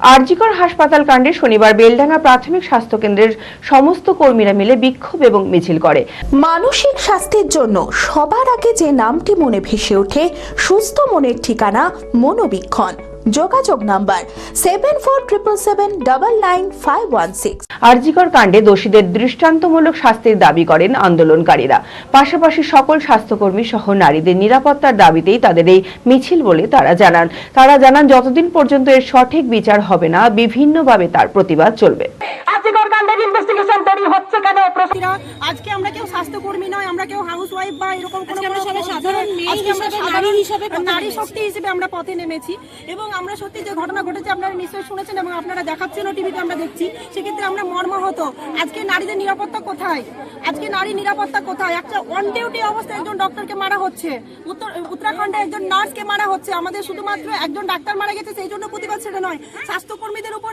আরজিকর হাসপাতাল কাণ্ডে শনিবার বেলডাঙ্গা প্রাথমিক স্বাস্থ্য কেন্দ্রের সমস্ত কর্মীরা মিলে বিক্ষোভ এবং মিছিল করে। মানসিক স্বাস্থ্যের জন্য সবার আগে যে নামটি মনে ভেসে ওঠে, সুস্থ মনের ঠিকানা মনোবীক্ষণ। যোগাযোগ number seven four triple seven double nine five one six R G Kar কাণ্ডে দোষীদের দৃষ্টান্তমূলক শাস্তির দাবি করেন আন্দোলনকারীরা। পাশাপাশি সকল স্বাস্থ্যকর্মী সহ নারীদের নিরাপত্তার দাবিতেই তাদের এই মিছিল বলে তারা জানান। তারা জানান যতদিন পর্যন্ত এর সঠিক বিচার হবে না বিভিন্নভাবে তার প্রতিবাদ চলবে। আজিকর কাণ্ডের ইনভেস্টিগেশন দেরি হচ্ছে কেন? প্রশ্ন এরা আজকে আমরা কেউ স্বাস্থ্যকর্মী নয় আমরা কেউ হাউস ওয়াইফ বা এরকম কোনো সাধারণ নারী। শক্তি হিসেবে আমরা পথে নেমেছি এবং আমরা সত্যি যে ঘটনা ঘটেছে আপনারা নিশ্চয়ই শুনেছেন এবং আপনারা দেখাচ্ছেন টিভিতে আমরা দেখছি, সেক্ষেত্রে আমরা মর্মাহত। আজকে নারীদের নিরাপত্তা কোথায়? আজকে নারী নিরাপত্তা কোথায়? একটা অন ডিউটি অবস্থায় একজন ডক্টরকে মারা হচ্ছে। উত্তর উত্তরাখণ্ডে একজন নার্সকে মারা হচ্ছে। আমাদের শুধুমাত্র একজন ডাক্তার মারা গেছে, সেই জন্য প্রতিবাদ সেটা নয়। স্বাস্থ্যকর্মীদের উপর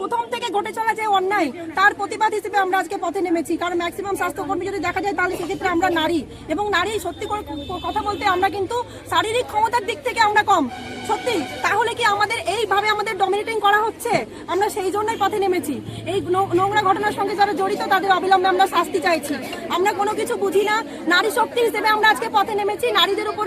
প্রথম থেকে ঘটে চলা যে অন্যায়, তার প্রতিবাদ হিসেবে আমরা আজকে পথে নেমেছি। কারণ ম্যাক্সিমাম স্বাস্থ্যকর্মী যদি দেখা যায়, তাহলে সেক্ষেত্রে আমরা নারী। এবং নারী, সত্যি কথা বলতে আমরা কিন্তু শারীরিক ক্ষমতার দিক থেকে আমরা কম। সত্যি, তাহলে কি আমাদের এইভাবে আমাদের ডমিনেটিং করা হচ্ছে? আমরা সেই জন্যই পথে নেমেছি। এই নোংরা ঘটনার সঙ্গে যারা জড়িত, তাদের অবিলম্বে আমরা শাস্তি চাইছি। আমরা কোনো কিছু বুঝি না। নারী শক্তি হিসেবে আমরা আজকে পথে নেমেছি। নারীদের উপর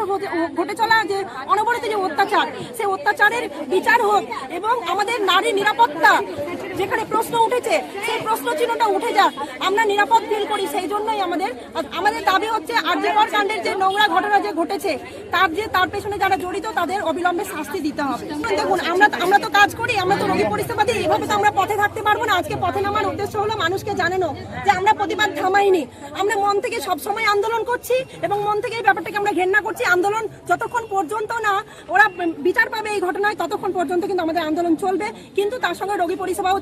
ঘটে চলা যে অনবরত যে অত্যাচার সেই অত্যাচারের বিচার হোক এবং আমাদের নারী নিরাপত্তা Thank you. যেখানে প্রশ্ন উঠেছে, সেই প্রশ্ন চিহ্নটা উঠে যাক। আমরা নিরাপদ ফিল করি, সেই জন্যই আমাদের আমাদের দাবি হচ্ছে আর্যকর কাণ্ডের যে নোংরা ঘটনা যে ঘটেছে, তার যে তার পেছনে যারা জড়িত, তাদের অবিলম্বে শাস্তি দিতে হবে। দেখুন, আমরা আমরা তো কাজ করি, আমরা তো রোগী পরিষেবা দিই এভাবে তো আমরা পথে থাকতে পারব না। আজকে পথে নামার উদ্দেশ্য হলো মানুষকে জানানো যে আমরা প্রতিবাদ থামাইনি। আমরা মন থেকে সবসময় আন্দোলন করছি এবং মন থেকে এই ব্যাপারটাকে আমরা ঘেন্না করছি। আন্দোলন যতক্ষণ পর্যন্ত না ওরা বিচার পাবে এই ঘটনায়, ততক্ষণ পর্যন্ত কিন্তু আমাদের আন্দোলন চলবে। কিন্তু তার সঙ্গে রোগী পরিষেবাও